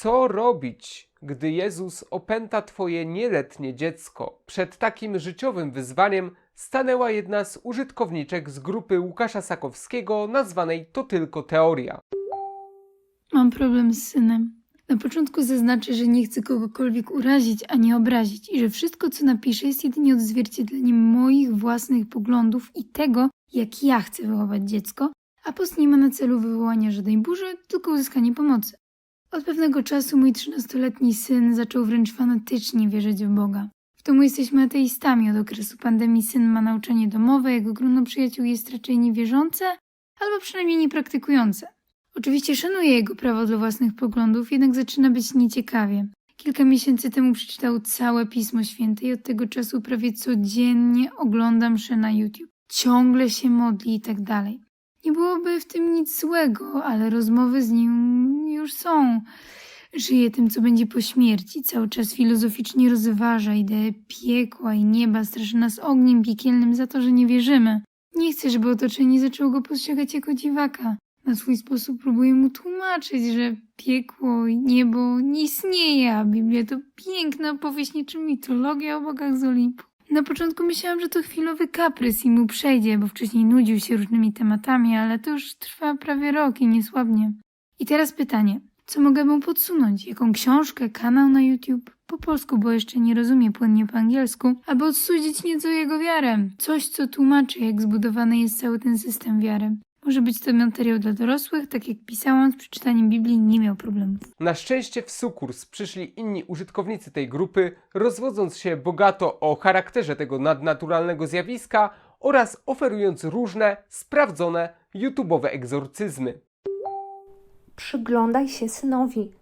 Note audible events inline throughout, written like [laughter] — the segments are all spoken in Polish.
Co robić, gdy Jezus opęta twoje nieletnie dziecko? Przed takim życiowym wyzwaniem stanęła jedna z użytkowniczek z grupy Łukasza Sakowskiego nazwanej To Tylko Teoria. Mam problem z synem. Na początku zaznaczę, że nie chcę kogokolwiek urazić ani obrazić i że wszystko, co napiszę, jest jedynie odzwierciedleniem moich własnych poglądów i tego, jak ja chcę wychować dziecko, a post nie ma na celu wywołania żadnej burzy, tylko uzyskanie pomocy. Od pewnego czasu mój 13-letni syn zaczął wręcz fanatycznie wierzyć w Boga. W domu jesteśmy ateistami. Od okresu pandemii syn ma nauczanie domowe, jego grono przyjaciół jest raczej niewierzące, albo przynajmniej niepraktykujące. Oczywiście szanuję jego prawo do własnych poglądów, jednak zaczyna być nieciekawie. Kilka miesięcy temu przeczytał całe Pismo Święte i od tego czasu prawie codziennie oglądam msze na YouTube. Ciągle się modli i tak dalej. Nie byłoby w tym nic złego, ale rozmowy z nim już są. Żyje tym, co będzie po śmierci. Cały czas filozoficznie rozważa ideę piekła i nieba, straszy nas ogniem piekielnym za to, że nie wierzymy. Nie chcę, żeby otoczenie zaczęło go postrzegać jako dziwaka. Na swój sposób próbuję mu tłumaczyć, że piekło i niebo nie istnieje, a Biblia to piękna opowieść niczym mitologia o bogach z Olimpu. Na początku myślałam, że to chwilowy kaprys i mu przejdzie, bo wcześniej nudził się różnymi tematami, ale to już trwa prawie rok i niesłabnie. I teraz pytanie. Co mogę mu podsunąć? Jaką książkę, kanał na YouTube? Po polsku, bo jeszcze nie rozumie płynnie po angielsku, aby odsudzić nieco jego wiarę. Coś, co tłumaczy, jak zbudowany jest cały ten system wiary. Może być to materiał dla dorosłych, tak jak pisałam, z przeczytaniem Biblii nie miał problemów. Na szczęście w sukurs przyszli inni użytkownicy tej grupy, rozwodząc się bogato o charakterze tego nadnaturalnego zjawiska oraz oferując różne, sprawdzone, YouTube'owe egzorcyzmy. Przyglądaj się synowi.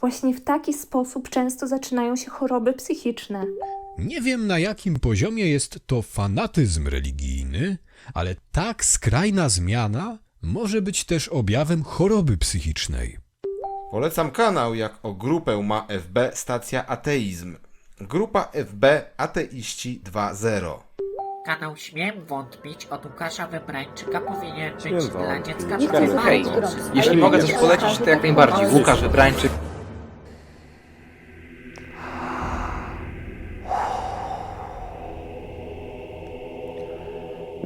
Właśnie w taki sposób często zaczynają się choroby psychiczne. Nie wiem na jakim poziomie jest to fanatyzm religijny, ale tak skrajna zmiana może być też objawem choroby psychicznej. Polecam kanał, jak o grupę ma FB Stacja Ateizm. Grupa FB Ateiści 2.0. Kanał Śmiem Wątpić od Łukasza Wybrańczyka powinien być Śmiem dla dziecka ważny. Jeśli mogę coś polecić, to jak najbardziej. Łukasz Wybrańczyk.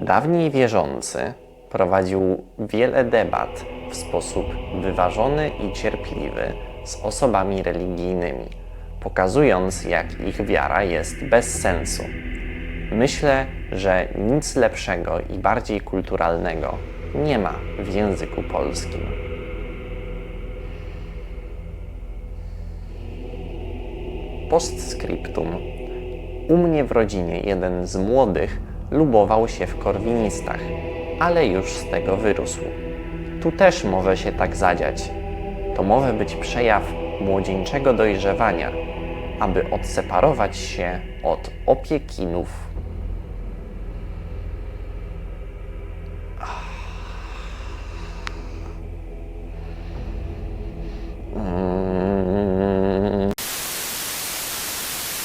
Dawniej wierzący prowadził wiele debat w sposób wyważony i cierpliwy z osobami religijnymi, pokazując, jak ich wiara jest bez sensu. Myślę, że nic lepszego i bardziej kulturalnego nie ma w języku polskim. Postscriptum. U mnie w rodzinie jeden z młodych lubował się w korwinistach, ale już z tego wyrósł. Tu też może się tak zadziać. To może być przejaw młodzieńczego dojrzewania, aby odseparować się od opiekinów.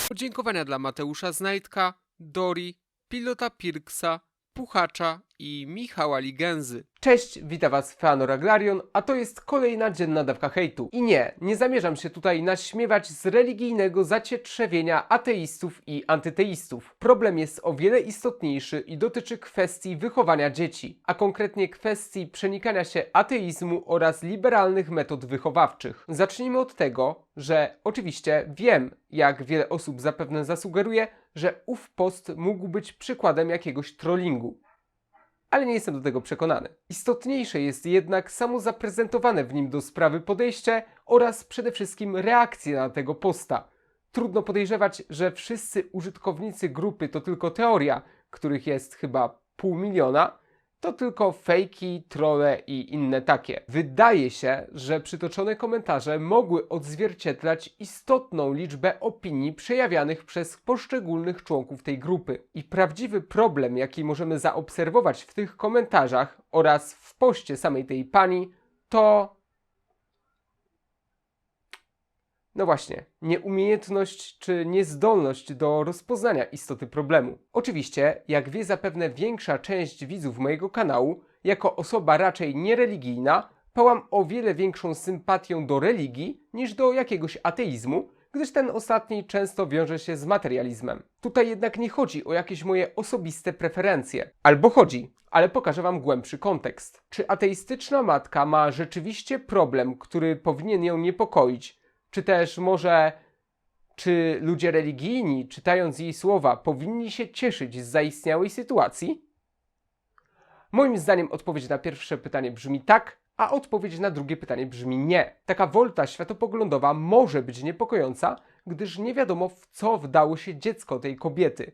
Podziękowania dla Mateusza Znajdka, Dori, Pilota Pirksa, Puchacza i Michała Ligęzy. Cześć, witam was Feanoraglarion, a to jest kolejna dzienna dawka hejtu. I nie, nie zamierzam się tutaj naśmiewać z religijnego zacietrzewienia ateistów i antyteistów. Problem jest o wiele istotniejszy i dotyczy kwestii wychowania dzieci, a konkretnie kwestii przenikania się ateizmu oraz liberalnych metod wychowawczych. Zacznijmy od tego, że oczywiście wiem, jak wiele osób zapewne zasugeruje, że ów post mógł być przykładem jakiegoś trollingu. Ale nie jestem do tego przekonany. Istotniejsze jest jednak samo zaprezentowane w nim do sprawy podejście oraz przede wszystkim reakcje na tego posta. Trudno podejrzewać, że wszyscy użytkownicy grupy to tylko teoria, których jest chyba pół miliona, to tylko fejki, trolle i inne takie. Wydaje się, że przytoczone komentarze mogły odzwierciedlać istotną liczbę opinii przejawianych przez poszczególnych członków tej grupy. I prawdziwy problem, jaki możemy zaobserwować w tych komentarzach oraz w poście samej tej pani, to no właśnie, nieumiejętność czy niezdolność do rozpoznania istoty problemu. Oczywiście, jak wie zapewne większa część widzów mojego kanału, jako osoba raczej niereligijna, pałam o wiele większą sympatią do religii niż do jakiegoś ateizmu, gdyż ten ostatni często wiąże się z materializmem. Tutaj jednak nie chodzi o jakieś moje osobiste preferencje. Albo chodzi, ale pokażę Wam głębszy kontekst. Czy ateistyczna matka ma rzeczywiście problem, który powinien ją niepokoić? Czy też może czy ludzie religijni, czytając jej słowa, powinni się cieszyć z zaistniałej sytuacji? Moim zdaniem odpowiedź na pierwsze pytanie brzmi tak, a odpowiedź na drugie pytanie brzmi nie. Taka wolta światopoglądowa może być niepokojąca, gdyż nie wiadomo w co wdało się dziecko tej kobiety.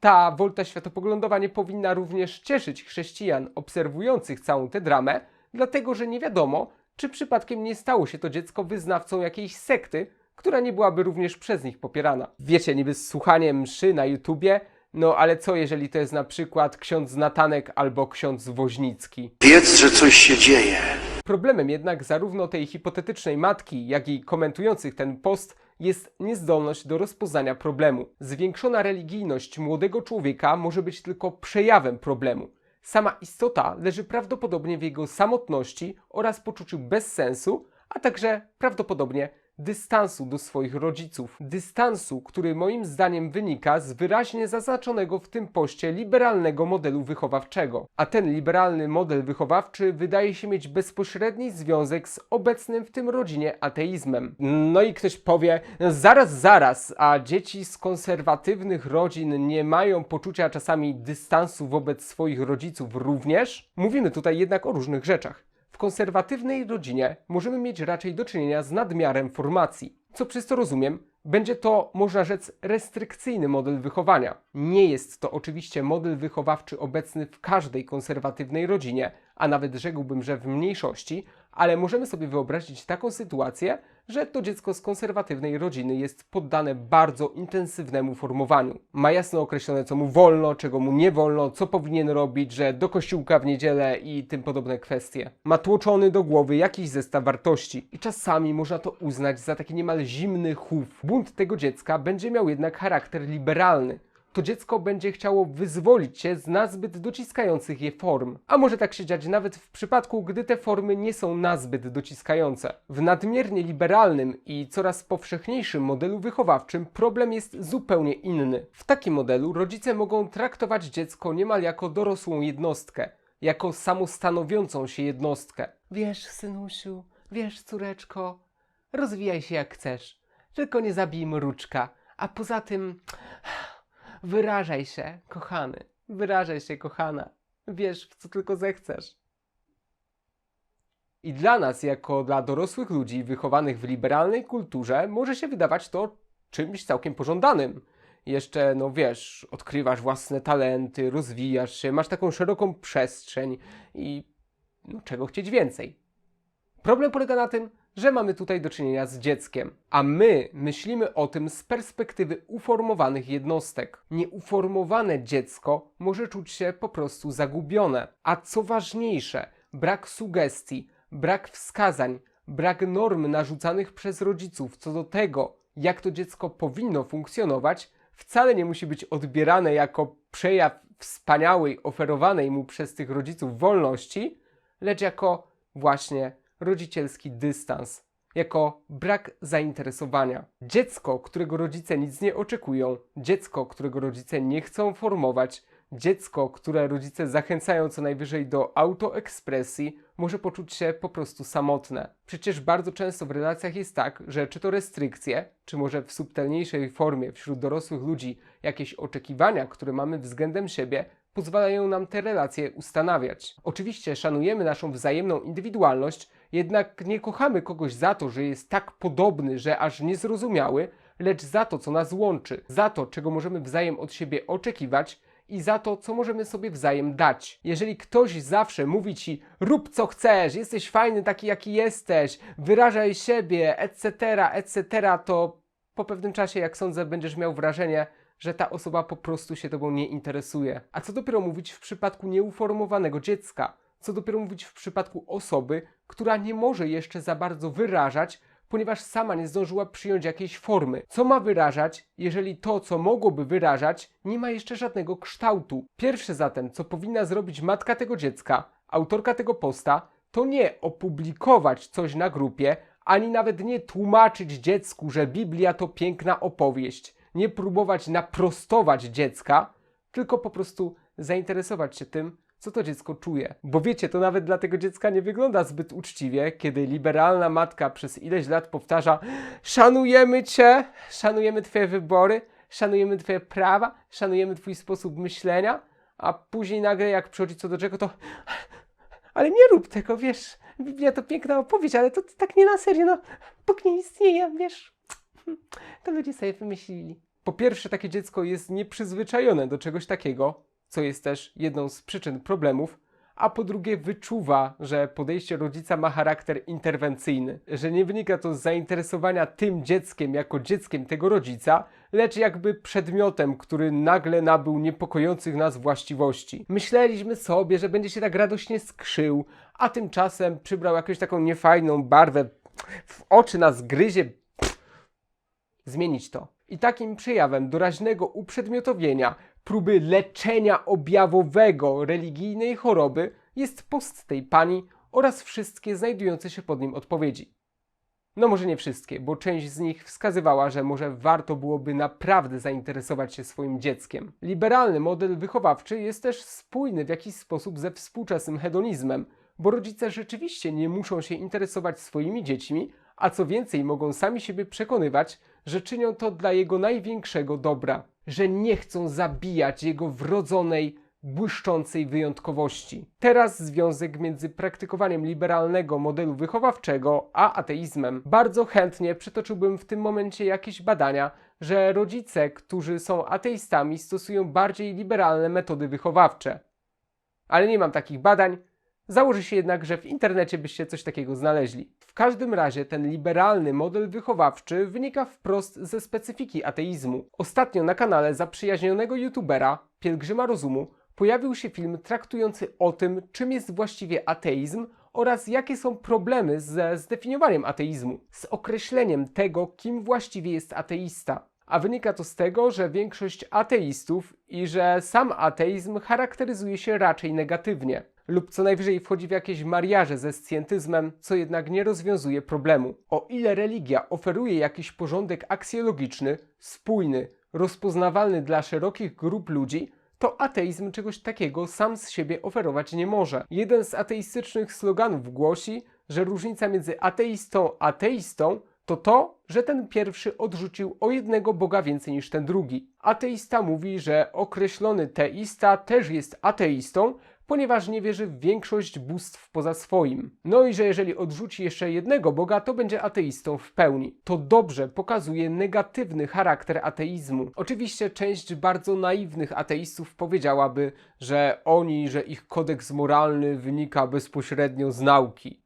Ta wolta światopoglądowa nie powinna również cieszyć chrześcijan obserwujących całą tę dramę, dlatego że nie wiadomo, czy przypadkiem nie stało się to dziecko wyznawcą jakiejś sekty, która nie byłaby również przez nich popierana. Wiecie, niby słuchanie mszy na YouTubie, no ale co jeżeli to jest na przykład ksiądz Natanek albo ksiądz Woźnicki? Wiedz, że coś się dzieje. Problemem jednak zarówno tej hipotetycznej matki, jak i komentujących ten post jest niezdolność do rozpoznania problemu. Zwiększona religijność młodego człowieka może być tylko przejawem problemu. Sama istota leży prawdopodobnie w jego samotności oraz poczuciu bezsensu, a także prawdopodobnie dystansu do swoich rodziców. Dystansu, który moim zdaniem wynika z wyraźnie zaznaczonego w tym poście liberalnego modelu wychowawczego. A ten liberalny model wychowawczy wydaje się mieć bezpośredni związek z obecnym w tym rodzinie ateizmem. No i ktoś powie, zaraz, zaraz, a dzieci z konserwatywnych rodzin nie mają poczucia czasami dystansu wobec swoich rodziców również? Mówimy tutaj jednak o różnych rzeczach. Konserwatywnej rodzinie możemy mieć raczej do czynienia z nadmiarem formacji. Co przez to rozumiem, będzie to, można rzec, restrykcyjny model wychowania. Nie jest to oczywiście model wychowawczy obecny w każdej konserwatywnej rodzinie, a nawet rzekłbym, że w mniejszości, ale możemy sobie wyobrazić taką sytuację, że to dziecko z konserwatywnej rodziny jest poddane bardzo intensywnemu formowaniu. Ma jasno określone, co mu wolno, czego mu nie wolno, co powinien robić, że do kościółka w niedzielę i tym podobne kwestie. Ma tłoczony do głowy jakiś zestaw wartości i czasami można to uznać za taki niemal zimny chów. Bunt tego dziecka będzie miał jednak charakter liberalny to dziecko będzie chciało wyzwolić się z nazbyt dociskających je form. A może tak się dziać nawet w przypadku, gdy te formy nie są nazbyt dociskające. W nadmiernie liberalnym i coraz powszechniejszym modelu wychowawczym problem jest zupełnie inny. W takim modelu rodzice mogą traktować dziecko niemal jako dorosłą jednostkę, jako samostanowiącą się jednostkę. Wiesz, synusiu, wiesz, córeczko, rozwijaj się jak chcesz, tylko nie zabij mruczka, a poza tym Wyrażaj się, kochany. Wyrażaj się, kochana. Wiesz, w co tylko zechcesz. I dla nas, jako dla dorosłych ludzi wychowanych w liberalnej kulturze, może się wydawać to czymś całkiem pożądanym. Jeszcze, no wiesz, odkrywasz własne talenty, rozwijasz się, masz taką szeroką przestrzeń i no, czego chcieć więcej. Problem polega na tym, że mamy tutaj do czynienia z dzieckiem, a my myślimy o tym z perspektywy uformowanych jednostek. Nieuformowane dziecko może czuć się po prostu zagubione, a co ważniejsze, brak sugestii, brak wskazań, brak norm narzucanych przez rodziców co do tego, jak to dziecko powinno funkcjonować, wcale nie musi być odbierane jako przejaw wspaniałej oferowanej mu przez tych rodziców wolności, lecz jako właśnie rodzicielski dystans, jako brak zainteresowania. Dziecko, którego rodzice nic nie oczekują, dziecko, którego rodzice nie chcą formować, dziecko, które rodzice zachęcają co najwyżej do autoekspresji, może poczuć się po prostu samotne. Przecież bardzo często w relacjach jest tak, że czy to restrykcje, czy może w subtelniejszej formie wśród dorosłych ludzi jakieś oczekiwania, które mamy względem siebie, pozwalają nam te relacje ustanawiać. Oczywiście szanujemy naszą wzajemną indywidualność, jednak nie kochamy kogoś za to, że jest tak podobny, że aż niezrozumiały, lecz za to, co nas łączy, za to, czego możemy wzajem od siebie oczekiwać i za to, co możemy sobie wzajem dać. Jeżeli ktoś zawsze mówi ci, rób co chcesz, jesteś fajny taki, jaki jesteś, wyrażaj siebie, etc., etc., to po pewnym czasie, jak sądzę, będziesz miał wrażenie, że ta osoba po prostu się tobą nie interesuje. A co dopiero mówić w przypadku nieuformowanego dziecka? Co dopiero mówić w przypadku osoby, która nie może jeszcze za bardzo wyrażać, ponieważ sama nie zdążyła przyjąć jakiejś formy. Co ma wyrażać, jeżeli to, co mogłoby wyrażać, nie ma jeszcze żadnego kształtu? Pierwsze zatem, co powinna zrobić matka tego dziecka, autorka tego posta, to nie opublikować coś na grupie, ani nawet nie tłumaczyć dziecku, że Biblia to piękna opowieść, nie próbować naprostować dziecka, tylko po prostu zainteresować się tym, co to dziecko czuje. Bo wiecie, to nawet dla tego dziecka nie wygląda zbyt uczciwie, kiedy liberalna matka przez ileś lat powtarza: Szanujemy cię, szanujemy twoje wybory, szanujemy twoje prawa, szanujemy twój sposób myślenia, a później nagle, jak przychodzi co do czego, to. Ale nie rób tego, wiesz. Biblia to piękna opowieść, ale to, to tak nie na serio, no. Bóg nie istnieje, wiesz. To ludzie sobie wymyślili. Po pierwsze, takie dziecko jest nieprzyzwyczajone do czegoś takiego, co jest też jedną z przyczyn problemów, a po drugie wyczuwa, że podejście rodzica ma charakter interwencyjny, że nie wynika to z zainteresowania tym dzieckiem jako dzieckiem tego rodzica, lecz jakby przedmiotem, który nagle nabył niepokojących nas właściwości. Myśleliśmy sobie, że będzie się tak radośnie skrzył, a tymczasem przybrał jakąś taką niefajną barwę, w oczy nas gryzie. Pff, zmienić to. I takim przejawem doraźnego uprzedmiotowienia, próby leczenia objawowego religijnej choroby jest post tej pani oraz wszystkie znajdujące się pod nim odpowiedzi. No może nie wszystkie, bo część z nich wskazywała, że może warto byłoby naprawdę zainteresować się swoim dzieckiem. Liberalny model wychowawczy jest też spójny w jakiś sposób ze współczesnym hedonizmem, bo rodzice rzeczywiście nie muszą się interesować swoimi dziećmi, a co więcej mogą sami siebie przekonywać, że czynią to dla jego największego dobra, że nie chcą zabijać jego wrodzonej, błyszczącej wyjątkowości. Teraz związek między praktykowaniem liberalnego modelu wychowawczego a ateizmem. Bardzo chętnie przytoczyłbym w tym momencie jakieś badania, że rodzice, którzy są ateistami, stosują bardziej liberalne metody wychowawcze. Ale nie mam takich badań. Założę się jednak, że w internecie byście coś takiego znaleźli. W każdym razie ten liberalny model wychowawczy wynika wprost ze specyfiki ateizmu. Ostatnio na kanale zaprzyjaźnionego youtubera, Pielgrzyma Rozumu, pojawił się film traktujący o tym, czym jest właściwie ateizm oraz jakie są problemy ze zdefiniowaniem ateizmu, z określeniem tego, kim właściwie jest ateista. A wynika to z tego, że większość ateistów i że sam ateizm charakteryzuje się raczej negatywnie lub co najwyżej wchodzi w jakieś mariaże ze scjentyzmem, co jednak nie rozwiązuje problemu. O ile religia oferuje jakiś porządek aksjologiczny, spójny, rozpoznawalny dla szerokich grup ludzi, to ateizm czegoś takiego sam z siebie oferować nie może. Jeden z ateistycznych sloganów głosi, że różnica między ateistą a ateistą to to, że ten pierwszy odrzucił o jednego Boga więcej niż ten drugi. Ateista mówi, że określony teista też jest ateistą, ponieważ nie wierzy w większość bóstw poza swoim. No i że jeżeli odrzuci jeszcze jednego Boga, to będzie ateistą w pełni. To dobrze pokazuje negatywny charakter ateizmu. Oczywiście część bardzo naiwnych ateistów powiedziałaby, że oni, że ich kodeks moralny wynika bezpośrednio z nauki.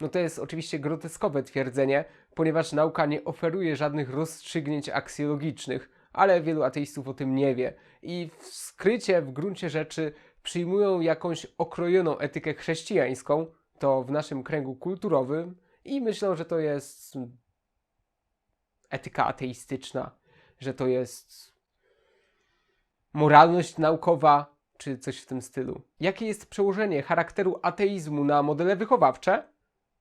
No to jest oczywiście groteskowe twierdzenie, ponieważ nauka nie oferuje żadnych rozstrzygnięć aksjologicznych, ale wielu ateistów o tym nie wie. I w skrycie, w gruncie rzeczy, przyjmują jakąś okrojoną etykę chrześcijańską, to w naszym kręgu kulturowym, i myślą, że to jest etyka ateistyczna, że to jest moralność naukowa, czy coś w tym stylu. Jakie jest przełożenie charakteru ateizmu na modele wychowawcze?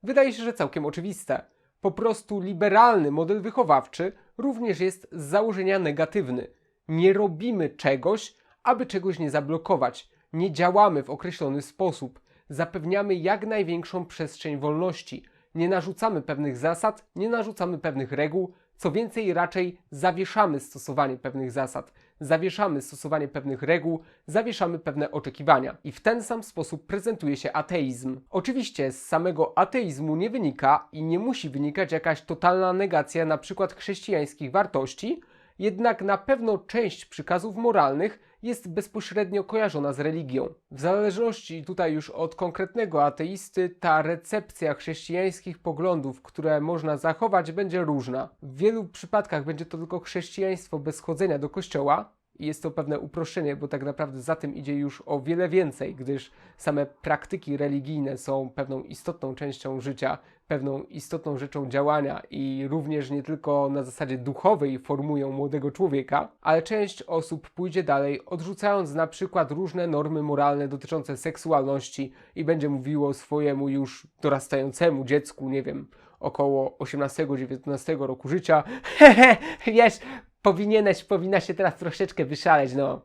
Wydaje się, że całkiem oczywiste. Po prostu liberalny model wychowawczy również jest z założenia negatywny. Nie robimy czegoś, aby czegoś nie zablokować. Nie działamy w określony sposób. Zapewniamy jak największą przestrzeń wolności. Nie narzucamy pewnych zasad, nie narzucamy pewnych reguł, co więcej, raczej zawieszamy stosowanie pewnych zasad, zawieszamy stosowanie pewnych reguł, zawieszamy pewne oczekiwania. I w ten sam sposób prezentuje się ateizm. Oczywiście z samego ateizmu nie wynika i nie musi wynikać jakaś totalna negacja na przykład chrześcijańskich wartości, jednak na pewno część przykazów moralnych jest bezpośrednio kojarzona z religią. W zależności tutaj już od konkretnego ateisty, ta recepcja chrześcijańskich poglądów, które można zachować, będzie różna. W wielu przypadkach będzie to tylko chrześcijaństwo bez chodzenia do kościoła, I jest to pewne uproszczenie, bo tak naprawdę za tym idzie już o wiele więcej, gdyż same praktyki religijne są pewną istotną częścią życia, pewną istotną rzeczą działania i również nie tylko na zasadzie duchowej formują młodego człowieka, ale część osób pójdzie dalej, odrzucając na przykład różne normy moralne dotyczące seksualności i będzie mówiło swojemu już dorastającemu dziecku, nie wiem, około 18-19 roku życia, [laughs] hehe, wiesz, powinieneś, powinna się teraz troszeczkę wyszaleć, no,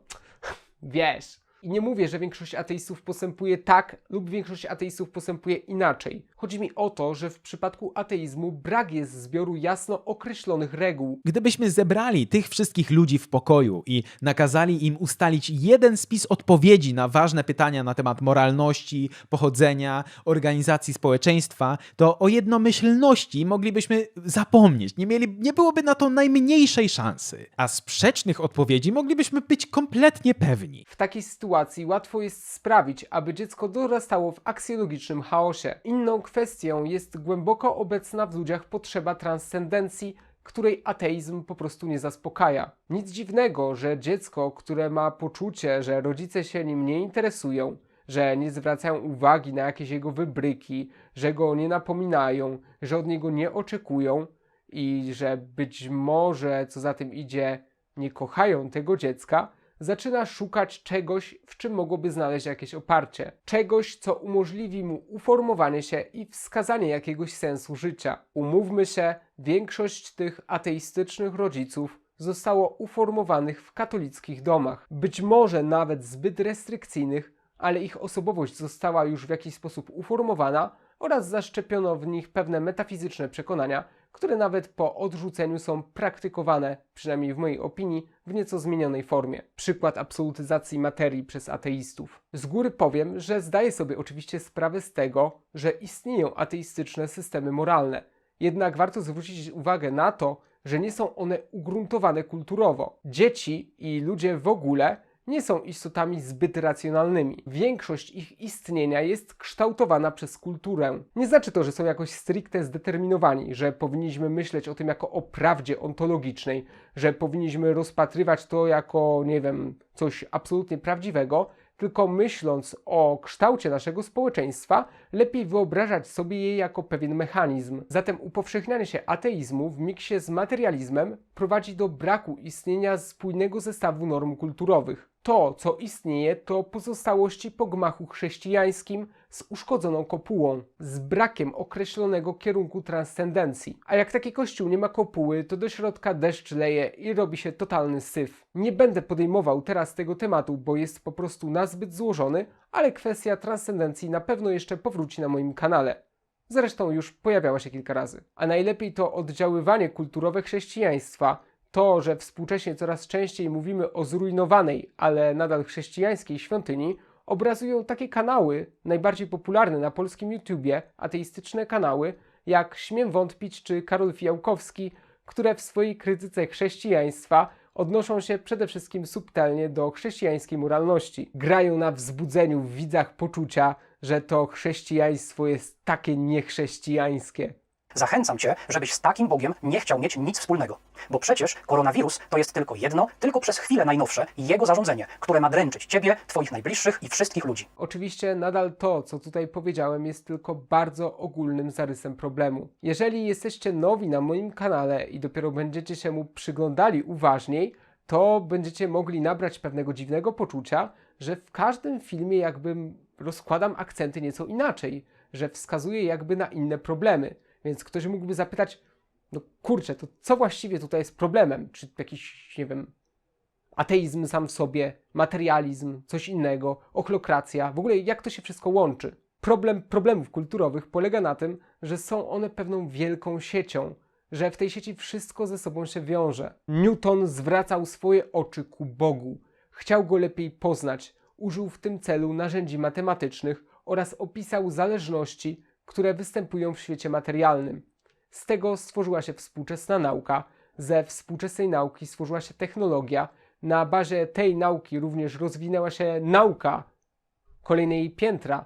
wiesz. I nie mówię, że większość ateistów postępuje tak lub większość ateistów postępuje inaczej. Chodzi mi o to, że w przypadku ateizmu brak jest zbioru jasno określonych reguł. Gdybyśmy zebrali tych wszystkich ludzi w pokoju i nakazali im ustalić jeden spis odpowiedzi na ważne pytania na temat moralności, pochodzenia, organizacji społeczeństwa, to o jednomyślności moglibyśmy zapomnieć. Nie, mieli, nie byłoby na to najmniejszej szansy. A sprzecznych odpowiedzi moglibyśmy być kompletnie pewni. W takiej sytuacji łatwo jest sprawić, aby dziecko dorastało w aksjologicznym chaosie. Inną kwestią jest głęboko obecna w ludziach potrzeba transcendencji, której ateizm po prostu nie zaspokaja. Nic dziwnego, że dziecko, które ma poczucie, że rodzice się nim nie interesują, że nie zwracają uwagi na jakieś jego wybryki, że go nie napominają, że od niego nie oczekują i że być może, co za tym idzie, nie kochają tego dziecka, zaczyna szukać czegoś, w czym mogłoby znaleźć jakieś oparcie. Czegoś, co umożliwi mu uformowanie się i wskazanie jakiegoś sensu życia. Umówmy się, większość tych ateistycznych rodziców zostało uformowanych w katolickich domach. Być może nawet zbyt restrykcyjnych, ale ich osobowość została już w jakiś sposób uformowana oraz zaszczepiono w nich pewne metafizyczne przekonania, które nawet po odrzuceniu są praktykowane, przynajmniej w mojej opinii, w nieco zmienionej formie. Przykład absolutyzacji materii przez ateistów. Z góry powiem, że zdaję sobie oczywiście sprawę z tego, że istnieją ateistyczne systemy moralne. Jednak warto zwrócić uwagę na to, że nie są one ugruntowane kulturowo. Dzieci i ludzie w ogóle nie są istotami zbyt racjonalnymi. Większość ich istnienia jest kształtowana przez kulturę. Nie znaczy to, że są jakoś stricte zdeterminowani, że powinniśmy myśleć o tym jako o prawdzie ontologicznej, że powinniśmy rozpatrywać to jako, nie wiem, coś absolutnie prawdziwego, tylko myśląc o kształcie naszego społeczeństwa, lepiej wyobrażać sobie je jako pewien mechanizm. Zatem upowszechnianie się ateizmu w miksie z materializmem prowadzi do braku istnienia spójnego zestawu norm kulturowych. To, co istnieje, to pozostałości po gmachu chrześcijańskim z uszkodzoną kopułą, z brakiem określonego kierunku transcendencji. A jak taki kościół nie ma kopuły, to do środka deszcz leje i robi się totalny syf. Nie będę podejmował teraz tego tematu, bo jest po prostu nazbyt złożony, ale kwestia transcendencji na pewno jeszcze powróci na moim kanale. Zresztą już pojawiała się kilka razy. A najlepiej to oddziaływanie kulturowe chrześcijaństwa, to, że współcześnie coraz częściej mówimy o zrujnowanej, ale nadal chrześcijańskiej świątyni, obrazują takie kanały, najbardziej popularne na polskim YouTubie, ateistyczne kanały, jak Śmiem Wątpić czy Karol Fijałkowski, które w swojej krytyce chrześcijaństwa odnoszą się przede wszystkim subtelnie do chrześcijańskiej moralności. Grają na wzbudzeniu w widzach poczucia, że to chrześcijaństwo jest takie niechrześcijańskie. Zachęcam cię, żebyś z takim Bogiem nie chciał mieć nic wspólnego. Bo przecież koronawirus to jest tylko jedno, tylko przez chwilę najnowsze jego zarządzenie, które ma dręczyć ciebie, twoich najbliższych i wszystkich ludzi. Oczywiście nadal to, co tutaj powiedziałem, jest tylko bardzo ogólnym zarysem problemu. Jeżeli jesteście nowi na moim kanale i dopiero będziecie się mu przyglądali uważniej, to będziecie mogli nabrać pewnego dziwnego poczucia, że w każdym filmie jakby rozkładam akcenty nieco inaczej, że wskazuję jakby na inne problemy. Więc ktoś mógłby zapytać, no kurczę, to co właściwie tutaj jest problemem? Czy jakiś, nie wiem, ateizm sam w sobie, materializm, coś innego, ochlokracja, w ogóle jak to się wszystko łączy? Problem problemów kulturowych polega na tym, że są one pewną wielką siecią, że w tej sieci wszystko ze sobą się wiąże. Newton zwracał swoje oczy ku Bogu, chciał go lepiej poznać, użył w tym celu narzędzi matematycznych oraz opisał zależności, które występują w świecie materialnym. Z tego stworzyła się współczesna nauka, ze współczesnej nauki stworzyła się technologia, na bazie tej nauki również rozwinęła się nauka, kolejne jej piętra,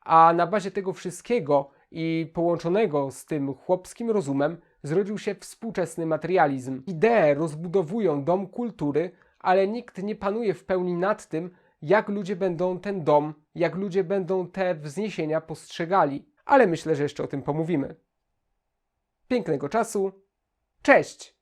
a na bazie tego wszystkiego i połączonego z tym chłopskim rozumem zrodził się współczesny materializm. Idee rozbudowują dom kultury, ale nikt nie panuje w pełni nad tym, jak ludzie będą ten dom, jak ludzie będą te wzniesienia postrzegali. Ale myślę, że jeszcze o tym pomówimy. Pięknego czasu. Cześć!